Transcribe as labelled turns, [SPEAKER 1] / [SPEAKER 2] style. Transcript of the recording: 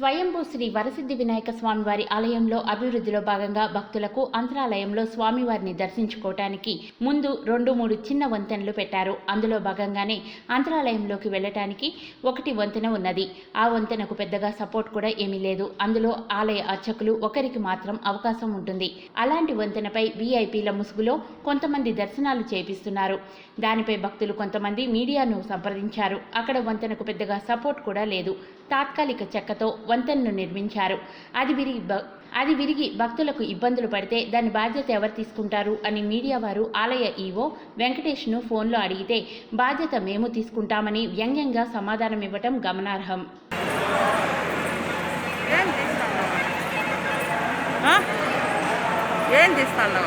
[SPEAKER 1] స్వయంభూ శ్రీ వరసిద్ధి వినాయక స్వామివారి ఆలయంలో అభివృద్ధిలో భాగంగా భక్తులకు అంతరాలయంలో స్వామివారిని దర్శించుకోవటానికి ముందు రెండు మూడు చిన్న వంతెనలు పెట్టారు. అందులో భాగంగానే అంతరాలయంలోకి వెళ్ళటానికి ఒకటి వంతెన ఉన్నది. ఆ వంతెనకు పెద్దగా సపోర్ట్ కూడా ఏమీ లేదు. అందులో ఆలయ అర్చకులు ఒకరికి మాత్రం అవకాశం ఉంటుంది. అలాంటి వంతెనపై వీఐపీల ముసుగులో కొంతమంది దర్శనాలు చేపిస్తున్నారు. దానిపై భక్తులు కొంతమంది మీడియాను సంప్రదించారు. అక్కడ వంతెనకు పెద్దగా సపోర్ట్ కూడా లేదు. తాత్కాలిక చెక్కతో వంతెనను నిర్మించారు. అది విరిగి అది విరిగి భక్తులకు ఇబ్బందులు పడితే దాని బాధ్యత ఎవరు తీసుకుంటారు అని మీడియా వారు ఆలయ ఈవో వెంకటేష్ను ఫోన్లో అడిగితే బాధ్యత మేము తీసుకుంటామని వ్యంగ్యంగా సమాధానం ఇవ్వటం గమనార్హం.
[SPEAKER 2] ఏం తీస్తాను